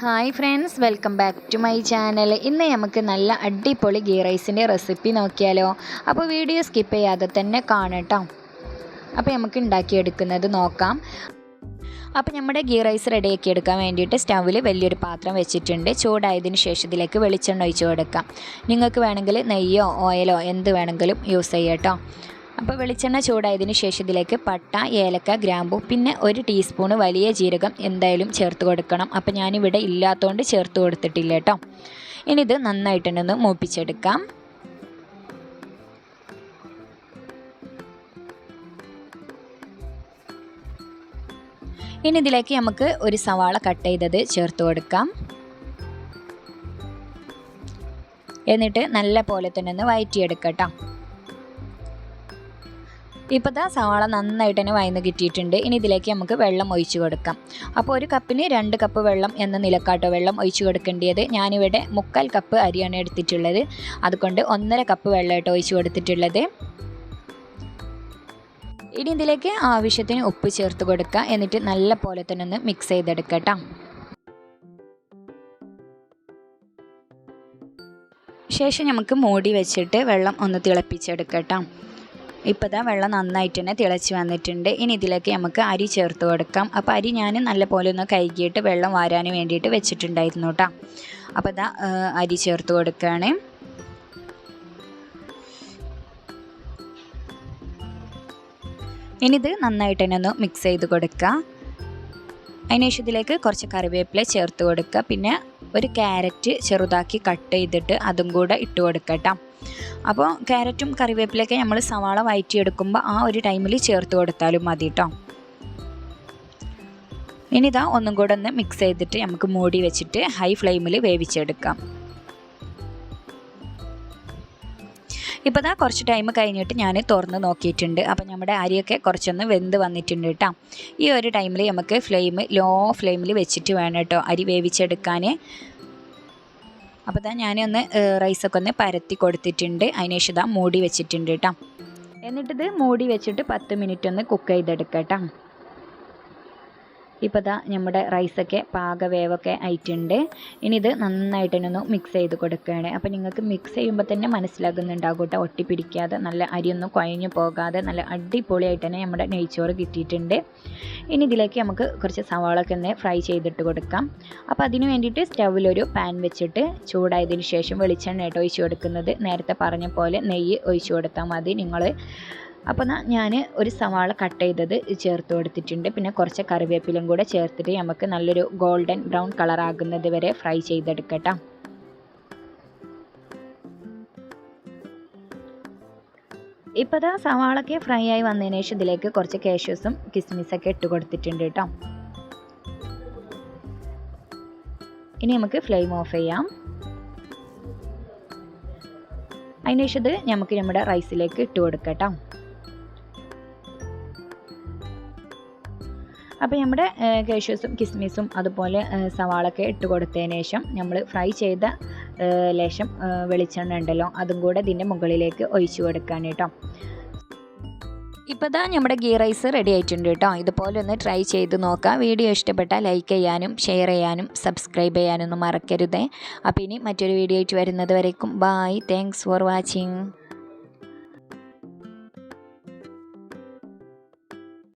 Hi friends welcome back to my channel ഇന്ന് നമുക്ക് നല്ല അടിപൊളി ഗീ റൈസിന്റെ റെസിപ്പി നോക്കിയാലോ. അപ്പോൾ വീഡിയോ സ്കിപ്പ് ചെയ്യാതെ തന്നെ കാണട്ടോ. അപ്പോൾ നമുക്ക് ഉണ്ടാക്കിയെടുക്കുന്നത് നോക്കാം. അപ്പോൾ നമ്മുടെ ഗീ റൈസ് റെഡിയാക്കി എടുക്കാൻ വേണ്ടിയിട്ട് സ്റ്റൗവിൽ വലിയൊരു പാത്രം വെച്ചിട്ടുണ്ട്. ചൂടായതിന് ശേഷം ഇതിലേക്ക് വെളിച്ചെണ്ണ ഒഴിച്ചു കൊടുക്കാം. നിങ്ങൾക്ക് വേണമെങ്കിൽ നെയ്യോ ഓയിലോ എന്ത് വേണമെങ്കിലും യൂസ് ചെയ്യാം അപ്പോൾ വെളിച്ചെണ്ണ ചൂടായതിന് ശേഷം ഇതിലേക്ക് പട്ട ഏലക്ക ഗ്രാമ്പു പിന്നെ ഒരു ടീസ്പൂണ് വലിയ ജീരകം എന്തായാലും ചേർത്ത് കൊടുക്കണം. അപ്പോൾ ഞാനിവിടെ ഇല്ലാത്തതുകൊണ്ട് ചേർത്ത് കൊടുത്തിട്ടില്ല കേട്ടോ. ഇനി ഇത് നന്നായിട്ടുണ്ടെന്ന് മൂപ്പിച്ചെടുക്കാം. ഇനി ഇതിലേക്ക് നമുക്ക് ഒരു സവാള കട്ട് ചെയ്തത് ചേർത്ത് കൊടുക്കാം. എന്നിട്ട് നല്ല പോലെ തന്നെ ഒന്ന് വയറ്റിയെടുക്കട്ടോ ഇപ്പോൾ സവാള നന്നായിട്ട് തന്നെ വയന്ന് കിട്ടിയിട്ടുണ്ട്. ഇനി ഇതിലേക്ക് നമുക്ക് വെള്ളം ഒഴിച്ച് കൊടുക്കാം. അപ്പോൾ ഒരു കപ്പിന് രണ്ട് കപ്പ് വെള്ളം എന്ന നിലക്കാട്ടോ വെള്ളം ഒഴിച്ച് കൊടുക്കേണ്ടത്. ഞാനിവിടെ മുക്കാൽ കപ്പ് അരിയാണ് എടുത്തിട്ടുള്ളത്. അതുകൊണ്ട് ഒന്നര കപ്പ് വെള്ളമായിട്ട് ഒഴിച്ച് കൊടുത്തിട്ടുള്ളത്. ഇനി ഇതിലേക്ക് ആവശ്യത്തിന് ഉപ്പ് ചേർത്ത് കൊടുക്കുക എന്നിട്ട് നല്ല പോലെ തന്നെ ഒന്ന് മിക്സ് ചെയ്തെടുക്കട്ടോ ശേഷം നമുക്ക് മൂടി വെച്ചിട്ട് വെള്ളം ഒന്ന് തിളപ്പിച്ചെടുക്കട്ടോ ഇപ്പോൾ ഇതാ വെള്ളം നന്നായിട്ട് തന്നെ തിളച്ച് വന്നിട്ടുണ്ട്. ഇനി ഇതിലേക്ക് നമുക്ക് അരി ചേർത്ത് കൊടുക്കാം. അപ്പോൾ അരി ഞാൻ നല്ലപോലെ ഒന്ന് കഴുകിയിട്ട് വെള്ളം വാരാൻ വേണ്ടിയിട്ട് വെച്ചിട്ടുണ്ടായിരുന്നു കേട്ടോ അപ്പോൾ ഇതാ അരി ചേർത്ത് കൊടുക്കുകയാണ് ഇനി ഇത് നന്നായിട്ട് തന്നെ ഒന്ന് മിക്സ് ചെയ്ത് കൊടുക്കുക അതിനുശേഷം ഇതിലേക്ക് കുറച്ച് കറിവേപ്പില ചേർത്ത് കൊടുക്കുക പിന്നെ ഒരു ക്യാരറ്റ് ചെറുതാക്കി കട്ട് ചെയ്തിട്ട് അതും കൂടെ ഇട്ട് കൊടുക്കട്ടോ അപ്പോൾ ക്യാരറ്റും കറിവേപ്പിലൊക്കെ നമ്മൾ സവാള വയറ്റിയെടുക്കുമ്പോൾ ആ ഒരു ടൈമിൽ ചേർത്ത് കൊടുത്താലും മതി കേട്ടോ ഇനി ഇതാ ഒന്നും കൂടെ ഒന്ന് മിക്സ് ചെയ്തിട്ട് നമുക്ക് മൂടി വെച്ചിട്ട് ഹൈ ഫ്ലെയിമിൽ വേവിച്ചെടുക്കാം. ഇപ്പോൾ ഇതാ കുറച്ച് ടൈം കഴിഞ്ഞിട്ട് ഞാൻ തുറന്ന് നോക്കിയിട്ടുണ്ട്. അപ്പോൾ നമ്മുടെ അരിയൊക്കെ കുറച്ചൊന്ന് വെന്ത് വന്നിട്ടുണ്ട് കേട്ടോ ഈ ഒരു ടൈമിൽ നമുക്ക് ഫ്ലെയിം ലോ ഫ്ലെയിമിൽ വെച്ചിട്ട് വേണം കേട്ടോ അരി വേവിച്ചെടുക്കാൻ അപ്പോൾ ഇതാ ഞാനൊന്ന് റൈസൊക്കെ ഒന്ന് പരത്തി കൊടുത്തിട്ടുണ്ട്. അതിനുശേഷം ഇതാ മൂടി വെച്ചിട്ടുണ്ട് കേട്ടോ എന്നിട്ടിത് മൂടി വെച്ചിട്ട് പത്ത് മിനിറ്റ് ഒന്ന് കുക്ക് ചെയ്തെടുക്കാം കേട്ടോ ഇപ്പോൾ ഇതാ നമ്മുടെ റൈസൊക്കെ പാകവേവൊക്കെ ആയിട്ടുണ്ട്. ഇനി ഇത് നന്നായിട്ട് തന്നെ ഒന്ന് മിക്സ് ചെയ്ത് കൊടുക്കുകയാണ് അപ്പോൾ നിങ്ങൾക്ക് മിക്സ് ചെയ്യുമ്പോൾ തന്നെ മനസ്സിലാകുന്നുണ്ടാകും കേട്ടോ ഒട്ടിപ്പിടിക്കാതെ നല്ല അരിയൊന്നും കുഴഞ്ഞു പോകാതെ നല്ല അടിപൊളിയായിട്ട് തന്നെ നമ്മുടെ നെയ്ച്ചോറ് കിട്ടിയിട്ടുണ്ട്. ഇനി ഇതിലേക്ക് നമുക്ക് കുറച്ച് സവാളൊക്കെ ഒന്ന് ഫ്രൈ ചെയ്തിട്ട് കൊടുക്കാം. അപ്പോൾ അതിന് വേണ്ടിയിട്ട് സ്റ്റൗവിലൊരു പാൻ വെച്ചിട്ട് ചൂടായതിന് ശേഷം വെളിച്ചെണ്ണ ആയിട്ട് ഒഴിച്ച് കൊടുക്കുന്നത്. നേരത്തെ പറഞ്ഞ പോലെ നെയ്യ് ഒഴിച്ചു കൊടുത്താൽ മതി. നിങ്ങൾ അപ്പോൾ ഞാൻ ഒരു സവാള കട്ട് ചെയ്തത് ചേർത്ത് കൊടുത്തിട്ടുണ്ട്. പിന്നെ കുറച്ച് കറിവേപ്പിലും കൂടെ ചേർത്തിട്ട് നമുക്ക് നല്ലൊരു ഗോൾഡൻ ബ്രൗൺ കളർ ആകുന്നത് വരെ ഫ്രൈ ചെയ്തെടുക്കട്ടോ. ഇപ്പോൾ ഇതാ സവാളൊക്കെ ഫ്രൈ ആയി വന്നതിന് ശേഷം ഇതിലേക്ക് കുറച്ച് കാഷ്യൂസും കിസ്മിസൊക്കെ ഇട്ട് കൊടുത്തിട്ടുണ്ട് കേട്ടോ ഇനി നമുക്ക് ഫ്ലെയിം ഓഫ് ചെയ്യാം. അതിനുശേഷം ഇത് നമുക്ക് നമ്മുടെ റൈസിലേക്ക് ഇട്ട് കൊടുക്കാം അപ്പോൾ നമ്മുടെ കേഷ്യൂസും കിസ്മിസും അതുപോലെ സവാളൊക്കെ ഇട്ട് കൊടുത്തതിന് ശേഷം നമ്മൾ ഫ്രൈ ചെയ്ത ലേശം വെളിച്ചെണ്ണ ഉണ്ടല്ലോ അതും കൂടെ ഇതിന്റെ മുകളിലേക്ക് ഒഴിച്ചു കൊടുക്കാൻ കേട്ടോ. ഇപ്പോൾ ഇതാ നമ്മുടെ ഗീ റൈസ് റെഡി ആയിട്ടുണ്ട് കേട്ടോ. ഇതുപോലെ ഒന്ന് ട്രൈ ചെയ്ത് നോക്കാം. വീഡിയോ ഇഷ്ടപ്പെട്ടാൽ ലൈക്ക് ചെയ്യാനും ഷെയർ ചെയ്യാനും സബ്സ്ക്രൈബ് ചെയ്യാനൊന്നും മറക്കരുതേ. അപ്പോൾ ഇനി മറ്റൊരു വീഡിയോ ആയിട്ട് വരുന്നത് വരേക്കും. Bye thanks for watching